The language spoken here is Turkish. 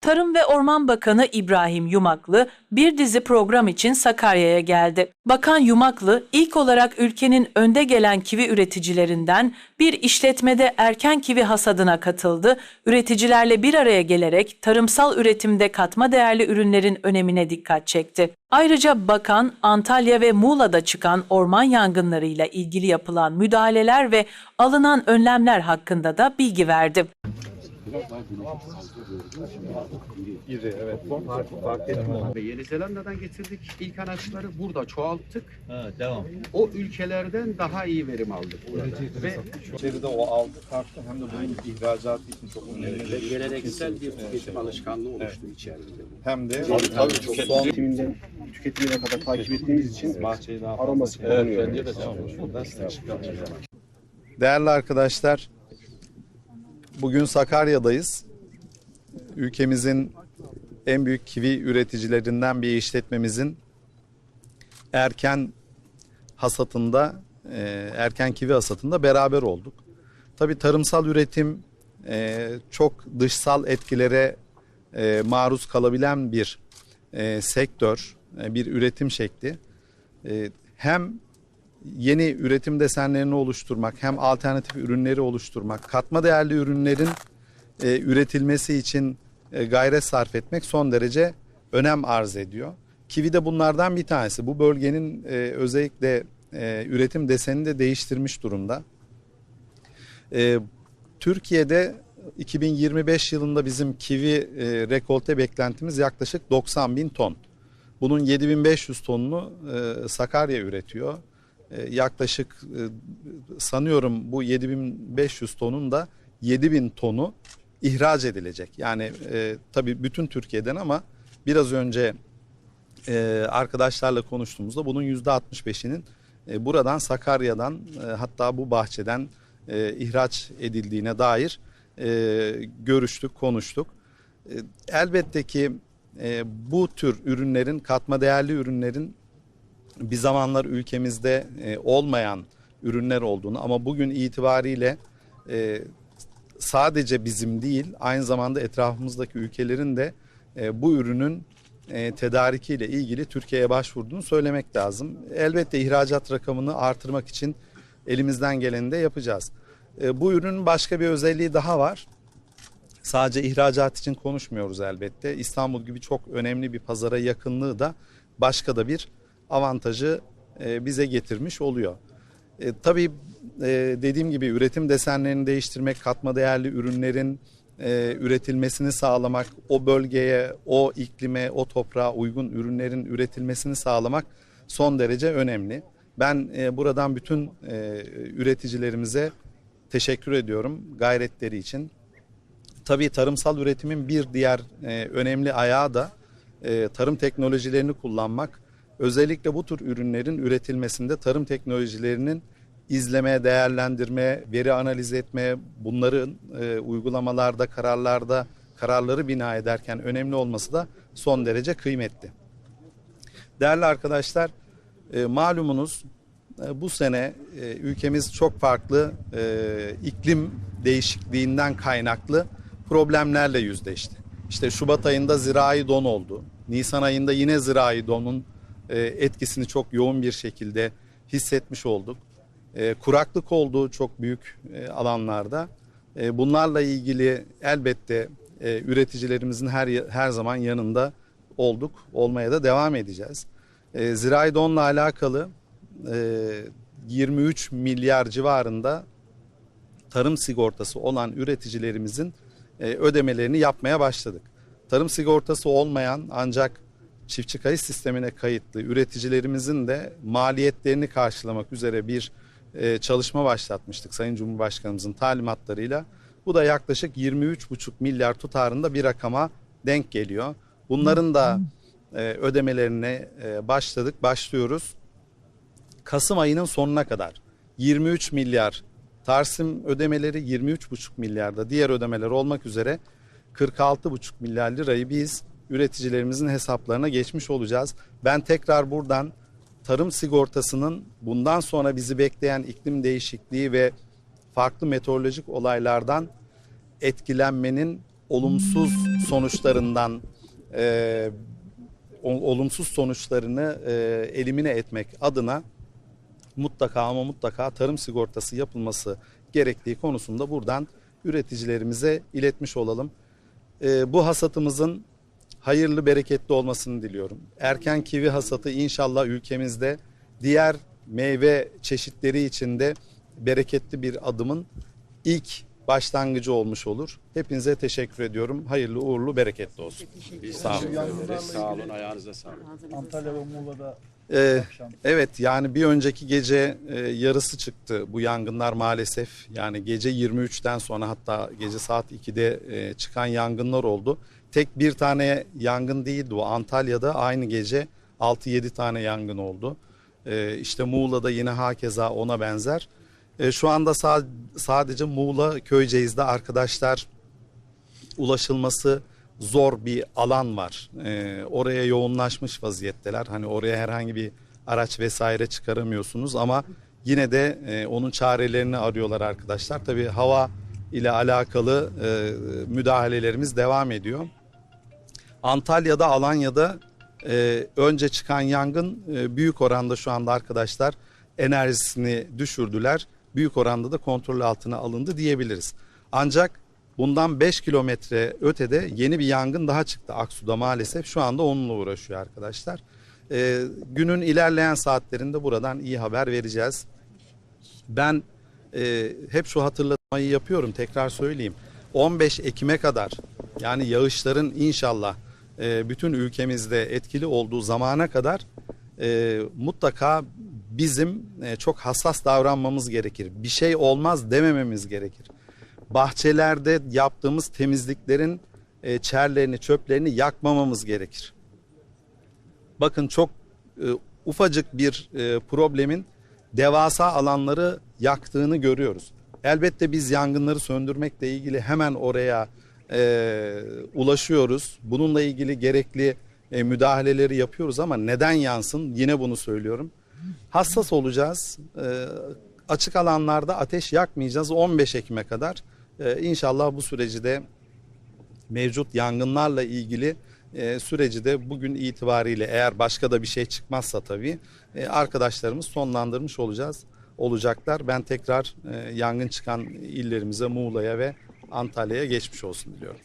Tarım ve Orman Bakanı İbrahim Yumaklı bir dizi program için Sakarya'ya geldi. Bakan Yumaklı ilk olarak ülkenin önde gelen kivi üreticilerinden bir işletmede erken kivi hasadına katıldı. Üreticilerle bir araya gelerek tarımsal üretimde katma değerli ürünlerin önemine dikkat çekti. Ayrıca bakan Antalya ve Muğla'da çıkan orman yangınlarıyla ilgili yapılan müdahaleler ve alınan önlemler hakkında da bilgi verdi. İri evet. Fark, fark. Ve Yeni Zelanda'dan getirdik. İlk araçları burada çoğalttık. Ha, devam. O ülkelerden daha iyi verim aldık. burada. Ve İçeride o altı farklı hem de bunun ihracatı için çok önemli. ve geleneksel bir tüketim alışkanlığı oluştu içeride. Hem de Tabii tabii çok son Tümünden tüketimine kadar takip ettiğimiz için bahçeyi daha aroması fazla- korunuyor. Bence de devam. Değerli arkadaşlar, bugün Sakarya'dayız. Ülkemizin en büyük kivi üreticilerinden bir işletmemizin erken hasatında, e, erken kivi hasatında beraber olduk. Tabii tarımsal üretim e, çok dışsal etkilere e, maruz kalabilen bir sektör, bir üretim şekli. Hem yeni üretim desenlerini oluşturmak, hem alternatif ürünleri oluşturmak, katma değerli ürünlerin e, üretilmesi için e, gayret sarf etmek son derece önem arz ediyor. Kivi de bunlardan bir tanesi. Bu bölgenin e, özellikle e, üretim desenini de değiştirmiş durumda. E, Türkiye'de 2025 yılında bizim kivi e, rekolte beklentimiz yaklaşık 90 bin ton. Bunun 7500 tonunu e, Sakarya üretiyor. E, yaklaşık e, sanıyorum bu 7500 tonun da 7000 tonu ihraç edilecek. Yani e, tabii bütün Türkiye'den ama biraz önce e, arkadaşlarla konuştuğumuzda bunun %65'inin e, buradan Sakarya'dan e, hatta bu bahçeden e, ihraç edildiğine dair e, görüştük, konuştuk. E, elbette ki e, bu tür ürünlerin, katma değerli ürünlerin bir zamanlar ülkemizde e, olmayan ürünler olduğunu ama bugün itibariyle e, sadece bizim değil aynı zamanda etrafımızdaki ülkelerin de e, bu ürünün tedarikiyle ilgili Türkiye'ye başvurduğunu söylemek lazım. Elbette ihracat rakamını artırmak için elimizden geleni de yapacağız. Bu ürünün başka bir özelliği daha var. Sadece ihracat için konuşmuyoruz elbette. İstanbul gibi çok önemli bir pazara yakınlığı da başka da bir avantajı e, bize getirmiş oluyor. E, tabii e, dediğim gibi üretim desenlerini değiştirmek, katma değerli ürünlerin e, üretilmesini sağlamak, o bölgeye, o iklime, o toprağa uygun ürünlerin üretilmesini sağlamak son derece önemli. Ben e, buradan bütün e, üreticilerimize teşekkür ediyorum gayretleri için. Tabii tarımsal üretimin bir diğer e, önemli ayağı da e, tarım teknolojilerini kullanmak. Özellikle bu tür ürünlerin üretilmesinde tarım teknolojilerinin izleme, değerlendirme, veri analiz etme, bunların e, uygulamalarda, kararlarda, kararları bina ederken önemli olması da son derece kıymetli. Değerli arkadaşlar, e, malumunuz e, bu sene e, ülkemiz çok farklı e, iklim değişikliğinden kaynaklı problemlerle yüzleşti. İşte Şubat ayında zirai don oldu. Nisan ayında yine zirai donun etkisini çok yoğun bir şekilde hissetmiş olduk. E, kuraklık olduğu çok büyük e, alanlarda. E, bunlarla ilgili elbette e, üreticilerimizin her her zaman yanında olduk, olmaya da devam edeceğiz. E, zirai donla alakalı e, 23 milyar civarında tarım sigortası olan üreticilerimizin e, ödemelerini yapmaya başladık. Tarım sigortası olmayan ancak çiftçi kayıt sistemine kayıtlı üreticilerimizin de maliyetlerini karşılamak üzere bir e, çalışma başlatmıştık Sayın Cumhurbaşkanımızın talimatlarıyla. Bu da yaklaşık 23,5 milyar tutarında bir rakama denk geliyor. Bunların da e, ödemelerine e, başladık, başlıyoruz. Kasım ayının sonuna kadar 23 milyar Tarsim ödemeleri 23,5 milyarda diğer ödemeler olmak üzere 46,5 milyar lirayı biz üreticilerimizin hesaplarına geçmiş olacağız. Ben tekrar buradan tarım sigortasının bundan sonra bizi bekleyen iklim değişikliği ve farklı meteorolojik olaylardan etkilenmenin olumsuz sonuçlarından e, olumsuz sonuçlarını e, elimine etmek adına mutlaka ama mutlaka tarım sigortası yapılması gerektiği konusunda buradan üreticilerimize iletmiş olalım. E, bu hasatımızın hayırlı bereketli olmasını diliyorum. Erken kivi hasatı inşallah ülkemizde diğer meyve çeşitleri içinde bereketli bir adımın ilk başlangıcı olmuş olur. Hepinize teşekkür ediyorum. Hayırlı uğurlu bereketli olsun. Sağ olun. Sağ olun, ayağınıza sağlık. Antalya ve Muğla'da Ee, evet yani bir önceki gece e, yarısı çıktı bu yangınlar maalesef. Yani gece 23'ten sonra hatta gece saat 2'de e, çıkan yangınlar oldu. Tek bir tane yangın değildi o. Antalya'da aynı gece 6-7 tane yangın oldu. E, işte Muğla'da yine hakeza ona benzer. E, şu anda sa- sadece Muğla Köyceğiz'de arkadaşlar ulaşılması zor bir alan var. Ee, oraya yoğunlaşmış vaziyetteler. Hani oraya herhangi bir araç vesaire çıkaramıyorsunuz ama yine de e, onun çarelerini arıyorlar arkadaşlar. Tabii hava ile alakalı e, müdahalelerimiz devam ediyor. Antalya'da, Alanya'da e, önce çıkan yangın e, büyük oranda şu anda arkadaşlar enerjisini düşürdüler. Büyük oranda da kontrol altına alındı diyebiliriz. Ancak bundan 5 kilometre ötede yeni bir yangın daha çıktı Aksu'da maalesef. Şu anda onunla uğraşıyor arkadaşlar. E, günün ilerleyen saatlerinde buradan iyi haber vereceğiz. Ben e, hep şu hatırlatmayı yapıyorum tekrar söyleyeyim. 15 Ekim'e kadar yani yağışların inşallah e, bütün ülkemizde etkili olduğu zamana kadar e, mutlaka bizim e, çok hassas davranmamız gerekir. Bir şey olmaz demememiz gerekir. Bahçelerde yaptığımız temizliklerin e, çerlerini, çöplerini yakmamamız gerekir. Bakın çok ufacık bir problemin devasa alanları yaktığını görüyoruz. Elbette biz yangınları söndürmekle ilgili hemen oraya e, ulaşıyoruz. Bununla ilgili gerekli e, müdahaleleri yapıyoruz ama neden yansın? Yine bunu söylüyorum. Hassas olacağız. E, açık alanlarda ateş yakmayacağız 15 Ekim'e kadar. E, inşallah bu süreci de mevcut yangınlarla ilgili e, süreci de bugün itibariyle eğer başka da bir şey çıkmazsa tabii e, arkadaşlarımız sonlandırmış olacağız olacaklar. Ben tekrar e, yangın çıkan illerimize Muğla'ya ve Antalya'ya geçmiş olsun diliyorum.